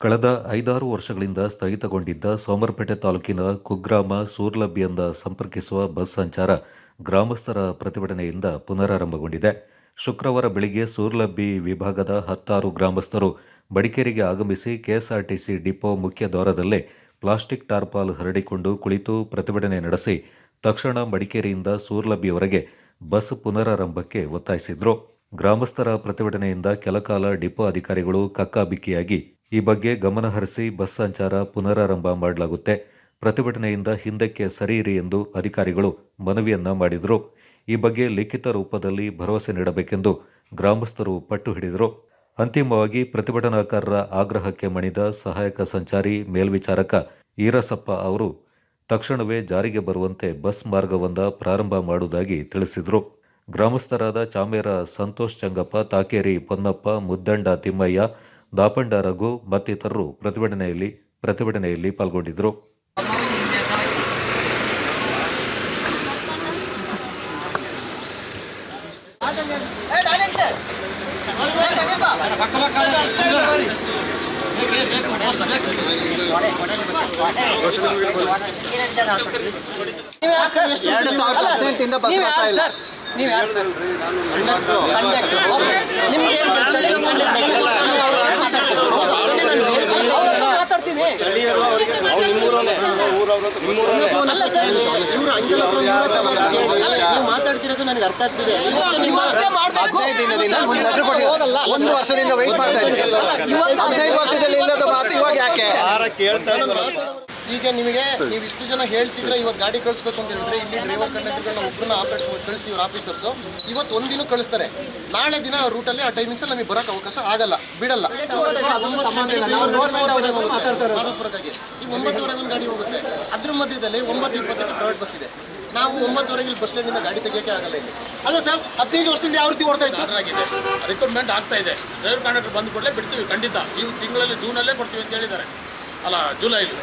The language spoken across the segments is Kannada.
ಕಳೆದ ಐದಾರು ವರ್ಷಗಳಿಂದ ಸ್ಥಗಿತಗೊಂಡಿದ್ದ ಸೋಮರಪೇಟೆ ತಾಲೂಕಿನ ಕುಗ್ರಾಮ ಸೂರ್ಲಬ್ಬಿಯಿಂದ ಸಂಪರ್ಕಿಸುವ ಬಸ್ ಸಂಚಾರ ಗ್ರಾಮಸ್ಥರ ಪ್ರತಿಭಟನೆಯಿಂದ ಪುನರಾರಂಭಗೊಂಡಿದೆ. ಶುಕ್ರವಾರ ಬೆಳಿಗ್ಗೆ ಸೂರ್ಲಬ್ಬಿ ವಿಭಾಗದ ಹತ್ತಾರು ಗ್ರಾಮಸ್ಥರು ಮಡಿಕೇರಿಗೆ ಆಗಮಿಸಿ ಕೆಎಸ್ಆರ್ಟಿಸಿ ಡಿಪೋ ಮುಖ್ಯ ದ್ವಾರದಲ್ಲೇ ಪ್ಲಾಸ್ಟಿಕ್ ಟಾರ್ಪಾಲ್ ಹರಡಿಕೊಂಡು ಕುಳಿತು ಪ್ರತಿಭಟನೆ ನಡೆಸಿ ತಕ್ಷಣ ಮಡಿಕೇರಿಯಿಂದ ಸೂರ್ಲಬ್ಬಿಯವರೆಗೆ ಬಸ್ ಪುನರಾರಂಭಕ್ಕೆ ಒತ್ತಾಯಿಸಿದ್ರು. ಗ್ರಾಮಸ್ಥರ ಪ್ರತಿಭಟನೆಯಿಂದ ಕೆಲಕಾಲ ಡಿಪೋ ಅಧಿಕಾರಿಗಳು ಕಕ್ಕಾಬಿಕ್ಕಿಯಾಗಿ ಈ ಬಗ್ಗೆ ಗಮನಹರಿಸಿ ಬಸ್ ಸಂಚಾರ ಪುನರಾರಂಭ ಮಾಡಲಾಗುತ್ತೆ. ಪ್ರತಿಭಟನೆಯಿಂದ ಹಿಂದಕ್ಕೆ ಸರಿಯಿರಿ ಎಂದು ಅಧಿಕಾರಿಗಳು ಮನವಿಯನ್ನ ಮಾಡಿದರು. ಈ ಬಗ್ಗೆ ಲಿಖಿತ ರೂಪದಲ್ಲಿ ಭರವಸೆ ನೀಡಬೇಕೆಂದು ಗ್ರಾಮಸ್ಥರು ಪಟ್ಟು ಹಿಡಿದರು. ಅಂತಿಮವಾಗಿ ಪ್ರತಿಭಟನಾಕಾರರ ಆಗ್ರಹಕ್ಕೆ ಮಣಿದ ಸಹಾಯಕ ಸಂಚಾರಿ ಮೇಲ್ವಿಚಾರಕ ಈರಸಪ್ಪ ಅವರು ತಕ್ಷಣವೇ ಜಾರಿಗೆ ಬರುವಂತೆ ಬಸ್ ಮಾರ್ಗವೊಂದ ಪ್ರಾರಂಭ ಮಾಡುವುದಾಗಿ ತಿಳಿಸಿದರು. ಗ್ರಾಮಸ್ಥರಾದ ಚಾಮೇರ ಸಂತೋಷ್ ಚಂಗಪ್ಪ, ತಾಕೇರಿ ಪೊನ್ನಪ್ಪ, ಮುದ್ದಂಡ ತಿಮ್ಮಯ್ಯ ದಾಪಂಡ ರಘು ಮತ್ತಿತರರು ಪ್ರತಿಭಟನೆಯಲ್ಲಿ ಪ್ರತಿಭಟನೆಯಲ್ಲಿ ಪಾಲ್ಗೊಂಡಿದ್ದರು. ನೀವು ಯಾರು ಸರ್? ಎಷ್ಟು ಎರಡು ಸಾವಿರದ ಬಸ್ ನೀವು ಯಾರು ಸರ್? ನಿಮ್ಗೆ ಏನ್ ಮಾತಾಡ್ತೀನಿ. ಅಲ್ಲ ಸರ್ ಇವ್ರು ನೀವು ಮಾತಾಡ್ತಿರೋದು ನನಗೆ ಅರ್ಥ ಆಗ್ತಿದೆ. ಇವತ್ತು ನೀವು ಒಂದು ವರ್ಷದಿಂದ ವೆಯ್ಟ್ ಮಾಡ್ತಾ ಇದ್ದೀನಿ ಇವತ್ತು ಹದಿನೈದು ವರ್ಷದಲ್ಲಿ ಇಲ್ಲದ ಮಾತು ಇವಾಗ ಯಾಕೆ? ಈಗ ನಿಮಗೆ ನೀವು ಇಷ್ಟು ಜನ ಹೇಳ್ತಿದ್ರೆ ಇವತ್ತು ಗಾಡಿ ಕಳಿಸ್ಬೇಕು ಅಂತ ಹೇಳಿದ್ರೆ ಇಲ್ಲಿ ಡ್ರೈವರ್ ಕಂಡಕ್ಟರ್ಗಳನ್ನ ಒಬ್ಬರನ್ನ ಆಪರೇಟ್ ಕಳಿಸಿ ಇವ್ರ ಆಫೀಸರ್ಸು ಇವತ್ತು ಒಂದಿನ ಕಳಿಸ್ತಾರೆ. ನಾಳೆ ದಿನ ರೂಟಲ್ಲಿ ಆ ಟೈಮಿಂಗ್ಸ್ ನಮಗೆ ಬರೋಕೆ ಅವಕಾಶ ಆಗಲ್ಲ. ಬಿಡಲ್ಲ. ಮಾಧವಪುರಕ್ಕಾಗಿ ಈಗ ಒಂಬತ್ತುವರೆಗೆ ಒಂದು ಗಾಡಿ ಹೋಗುತ್ತೆ. ಅದ್ರ ಮಧ್ಯದಲ್ಲಿ ಒಂಬತ್ತು ಇಪ್ಪತ್ತಕ್ಕೆ ಪ್ರೈವೇಟ್ ಬಸ್ ಇದೆ. ನಾವು ಒಂಬತ್ತುವರೆಗೆ ಇಲ್ಲಿ ಬಸ್ ಸ್ಟ್ಯಾಂಡಿಂದ ಗಾಡಿ ತೆಗಿಯೋಕೆ ಆಗಲ್ಲ ಇಲ್ಲಿ. ಅಲ್ಲ ಸರ್ ಹದಿನೈದು ವರ್ಷದಿಂದ ಯಾವ ರೀತಿ ಓಡ್ತಾ ಇತ್ತು? ಆಗಿದೆ. ರಿಕ್ರೂಟ್ಮೆಂಟ್ ಆಗ್ತಾ ಇದೆ. ಡ್ರೈವರ್ ಕಂಡಕ್ಟರ್ ಬಂದು ಕೂಡಲೇ ಬಿಡ್ತೀವಿ ಖಂಡಿತ. ಈ ತಿಂಗಳಲ್ಲಿ ಜೂನಲ್ಲೇ ಕೊಡ್ತೀವಿ ಅಂತ ಹೇಳಿದ್ದಾರೆ. ಅಲ್ಲ ಜುಲೈಲಿ.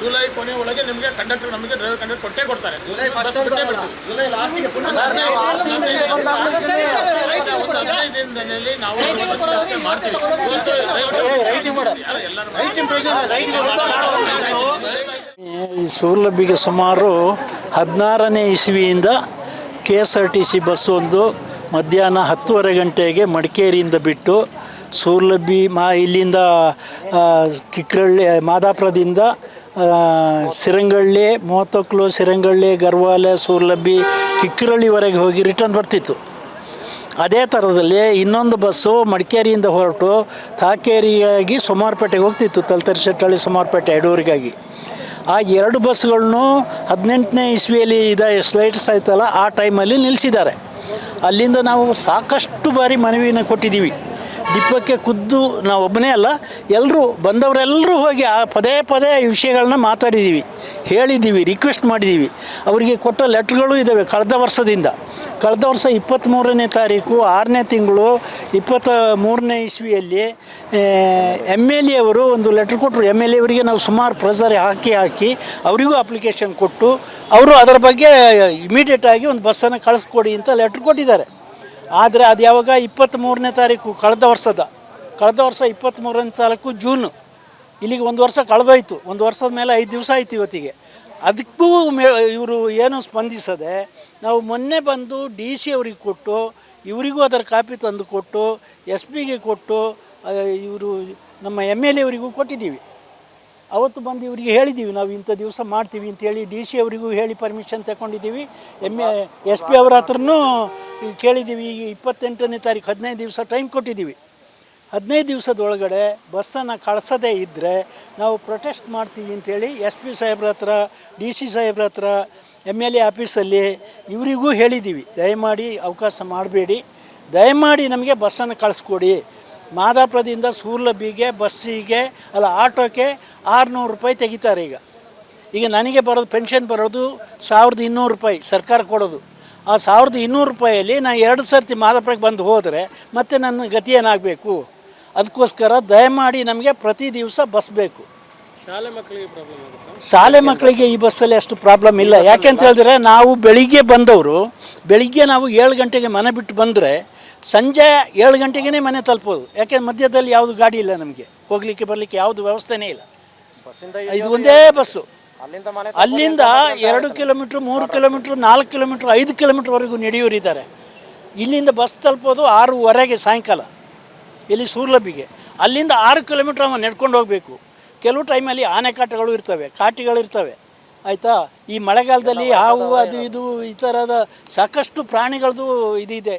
ಜುಲೈ ಕೊನೆ ಒಳಗೆ ನಿಮಗೆ ಕಂಡಕ್ಟರ್ ನಮಗೆ ಡ್ರೈವರ್ ಕಂಡಕ್ಟರ್ ಕೊಟ್ಟೇ ಕೊಡ್ತಾರೆ ಬಸ್ ಬಿಟ್ಟೇ ಬಿಡ್ತೀವಿ ನಾವು ಬಸ್ ವ್ಯವಸ್ಥೆ ಮಾಡ್ತೀವಿ ಈ ಸೌಲಭ್ಯಗೆ ಸುಮಾರು ಹದಿನಾರನೇ ಇಸ್ವಿಯಿಂದ K S R T C bus ಒಂದು ಮಧ್ಯಾಹ್ನ ಹತ್ತುವರೆ ಗಂಟೆಗೆ ಮಡಿಕೇರಿಯಿಂದ ಬಿಟ್ಟು ಸೂರ್ಲಬ್ಬಿ ಮಾ ಇಲ್ಲಿಂದ ಕಿಕ್ಕಳ್ಳಿ ಮಾದಾಪುರದಿಂದ ಸಿರಂಗಳ್ಳಿ, ಮೂವತ್ತೊಕ್ಲು ಸಿರಂಗಳ್ಳಿ, ಗರ್ವಾಲೆ, ಸೂರ್ಲಬ್ಬಿ, ಕಿಕ್ಕಿರಳ್ಳಿವರೆಗೆ ಹೋಗಿ ರಿಟರ್ನ್ ಬರ್ತಿತ್ತು. ಅದೇ ಥರದಲ್ಲಿ ಇನ್ನೊಂದು ಬಸ್ಸು ಮಡಿಕೇರಿಯಿಂದ ಹೊರಟು ತಾಕೇರಿಯಾಗಿ ಸುಮಾರುಪೇಟೆಗೆ ಹೋಗ್ತಿತ್ತು, ತಲತರಿಶೆಟ್ಟಳ್ಳಿ ಸುಮಾರುಪೇಟೆ, ಎಡೂರಿಗಾಗಿ. ಆ ಎರಡು ಬಸ್ಗಳನ್ನು ಹದಿನೆಂಟನೇ ಇಸ್ವಿಯಲ್ಲಿ ಇದ ಸ್ಲೈಟ್ಸ್ ಆಯ್ತಲ್ಲ, ಆ ಟೈಮಲ್ಲಿ ನಿಲ್ಲಿಸಿದ್ದಾರೆ ಅಲ್ಲಿಂದ ನಾವು ಸಾಕಷ್ಟು ಬಾರಿ ಮನವಿನ ಕೊಟ್ಟಿದ್ದೀವಿ. ಡಿಪ್ಪಕ್ಕೆ ಖುದ್ದು ನಾವು ಒಬ್ಬನೇ ಅಲ್ಲ ಎಲ್ಲರೂ ಬಂದವರೆಲ್ಲರೂ ಹೋಗಿ ಆ ಪದೇ ಪದೇ ಈ ವಿಷಯಗಳನ್ನ ಮಾತಾಡಿದ್ದೀವಿ ಹೇಳಿದ್ದೀವಿ ರಿಕ್ವೆಸ್ಟ್ ಮಾಡಿದ್ದೀವಿ ಅವರಿಗೆ ಕೊಟ್ಟ ಲೆಟ್ರ್ಗಳು ಇದ್ದಾವೆ ಕಳೆದ ವರ್ಷದಿಂದ. ಕಳೆದ ವರ್ಷ ಇಪ್ಪತ್ತ್ಮೂರನೇ ತಾರೀಕು, ಆರನೇ ತಿಂಗಳು ಇಪ್ಪತ್ತ ಮೂರನೇ ಇಸ್ವಿಯಲ್ಲಿ ಎಂ ಎಲ್ ಎ ಅವರು ಒಂದು ಲೆಟ್ರ್ ಕೊಟ್ಟರು ಎಂ ಎಲ್ ಎ ಅವರಿಗೆ ನಾವು ಸುಮಾರು ಪ್ರೆಸರ್ ಹಾಕಿ ಹಾಕಿ ಅವರಿಗೂ ಅಪ್ಲಿಕೇಶನ್ ಕೊಟ್ಟು, ಅವರು ಅದರ ಬಗ್ಗೆ ಇಮಿಡಿಯೇಟಾಗಿ ಒಂದು ಬಸ್ಸನ್ನು ಕಳಿಸ್ಕೊಡಿ ಅಂತ ಲೆಟ್ರ್ ಕೊಟ್ಟಿದ್ದಾರೆ. ಆದರೆ ಅದು ಯಾವಾಗ ಇಪ್ಪತ್ತ್ಮೂರನೇ ತಾರೀಕು, ಕಳೆದ ವರ್ಷದ, ಕಳೆದ ವರ್ಷ ಇಪ್ಪತ್ತ್ಮೂರನೇ ತಾರೀಕು ಜೂನು ಇಲ್ಲಿಗೆ ಒಂದು ವರ್ಷ ಕಳೆದೋಯ್ತು. ಒಂದು ವರ್ಷದ ಮೇಲೆ ಐದು ದಿವಸ ಆಯ್ತು ಇವತ್ತಿಗೆ. ಅದಕ್ಕೂ ಮೇ, ಇವರು ಏನು ಸ್ಪಂದಿಸದೆ, ನಾವು ಮೊನ್ನೆ ಬಂದು ಡಿ ಸಿ ಅವ್ರಿಗೆ ಕೊಟ್ಟು, ಇವರಿಗೂ ಅದರ ಕಾಪಿ ತಂದು ಕೊಟ್ಟು ಎಸ್ ಪಿಗೆ ಕೊಟ್ಟು ಇವರು ನಮ್ಮ ಎಂ ಎಲ್ ಎವರಿಗೂ ಕೊಟ್ಟಿದ್ದೀವಿ. ಅವತ್ತು ಬಂದು ಇವರಿಗೆ ಹೇಳಿದ್ದೀವಿ ನಾವು ಇಂಥ ದಿವಸ ಮಾಡ್ತೀವಿ ಅಂತೇಳಿ ಡಿ ಸಿ ಅವರಿಗೂ ಹೇಳಿ ಪರ್ಮಿಷನ್ ತಗೊಂಡಿದ್ದೀವಿ. ಎಂ ಎ ಎಸ್ ಪಿ ಅವ್ರ ಹತ್ರನೂ ಕೇಳಿದ್ದೀವಿ ಈಗ ಇಪ್ಪತ್ತೆಂಟನೇ ತಾರೀಕು ಹದಿನೈದು ದಿವಸ ಟೈಮ್ ಕೊಟ್ಟಿದ್ದೀವಿ. ಹದಿನೈದು ದಿವಸದೊಳಗಡೆ ಬಸ್ಸನ್ನು ಕಳಿಸದೇ ಇದ್ದರೆ ನಾವು ಪ್ರೊಟೆಸ್ಟ್ ಮಾಡ್ತೀವಿ ಅಂತೇಳಿ ಎಸ್ ಪಿ ಸಾಹೇಬ್ರ ಹತ್ರ ಡಿ ಸಿ ಸಾಹೇಬ್ರ ಹತ್ರ ಎಂ ಎಲ್ ಎ ಆಫೀಸಲ್ಲಿ ಇವರಿಗೂ ಹೇಳಿದ್ದೀವಿ. ದಯಮಾಡಿ ಅವಕಾಶ ಮಾಡಬೇಡಿ. ದಯಮಾಡಿ ನಮಗೆ ಬಸ್ಸನ್ನು ಕಳಿಸ್ಕೊಡಿ. ಮಾದಾಪುರದಿಂದ ಸೂರ್ಲಬ್ಬಿಗೆ ಬಸ್ಸಿಗೆ ಅಲ್ಲ ಆಟೋಕ್ಕೆ ಆರುನೂರು ರೂಪಾಯಿ ತೆಗಿತಾರೆ ಈಗ. ಈಗ ನನಗೆ ಬರೋದು ಪೆನ್ಷನ್ ಬರೋದು ಸಾವಿರದ ಇನ್ನೂರು ರೂಪಾಯಿ ಸರ್ಕಾರ ಕೊಡೋದು. ಆ ಸಾವಿರದ ಇನ್ನೂರು ರೂಪಾಯಲ್ಲಿ ನಾನು ಎರಡು ಸರ್ತಿ ಮಾದಪ್ಪಕ್ಕೆ ಬಂದು ಹೋದರೆ ಮತ್ತೆ ನನ್ನ ಗತಿ ಏನಾಗಬೇಕು? ಅದಕ್ಕೋಸ್ಕರ ದಯಮಾಡಿ ನಮಗೆ ಪ್ರತಿ ದಿವಸ ಬಸ್ ಬೇಕು. ಶಾಲೆ ಮಕ್ಕಳಿಗೆ ಶಾಲೆ ಮಕ್ಕಳಿಗೆ ಈ ಬಸ್ಸಲ್ಲಿ ಅಷ್ಟು ಪ್ರಾಬ್ಲಮ್ ಇಲ್ಲ. ಯಾಕೆ ಅಂತ ಹೇಳಿದ್ರೆ ನಾವು ಬೆಳಿಗ್ಗೆ ಬಂದವರು ಬೆಳಿಗ್ಗೆ ನಾವು ಏಳು ಗಂಟೆಗೆ ಮನೆ ಬಿಟ್ಟು ಬಂದರೆ ಸಂಜೆ ಏಳು ಗಂಟೆಗೇ ಮನೆ ತಲುಪೋದು. ಯಾಕೆ ಮಧ್ಯದಲ್ಲಿ ಯಾವುದು ಗಾಡಿ ಇಲ್ಲ ನಮಗೆ? ಹೋಗಲಿಕ್ಕೆ ಬರಲಿಕ್ಕೆ ಯಾವುದು ವ್ಯವಸ್ಥೆನೇ ಇಲ್ಲ. ಇದು ಒಂದೇ ಬಸ್ಸು. ಅಲ್ಲಿಂದ ಎರಡು ಕಿಲೋಮೀಟ್ರ್ ಮೂರು ಕಿಲೋಮೀಟ್ರ್ ನಾಲ್ಕು ಕಿಲೋಮೀಟ್ರ್ ಐದು ಕಿಲೋಮೀಟ್ರ್ವರೆಗೂ ನಡೆಯೋರಿದ್ದಾರೆ ಇಲ್ಲಿಂದ ಬಸ್ ತಲುಪೋದು ಆರೂವರೆಗೆ ಸಾಯಂಕಾಲ ಇಲ್ಲಿ ಸೂರ್ಲಬ್ಬಿಗೆ ಅಲ್ಲಿಂದ ಆರು ಕಿಲೋಮೀಟ್ರ್ ಅವ ನಡ್ಕೊಂಡು ಹೋಗಬೇಕು. ಕೆಲವು ಟೈಮಲ್ಲಿ ಆನೆಕಾಟಗಳು ಇರ್ತವೆ ಕಾಟಿಗಳು ಇರ್ತವೆ. ಆಯಿತಾ? ಈ ಮಳೆಗಾಲದಲ್ಲಿ ಹಾವು ಅದು ಇದು ಈ ಥರದ ಸಾಕಷ್ಟು ಪ್ರಾಣಿಗಳದ್ದು ಇದಿದೆ.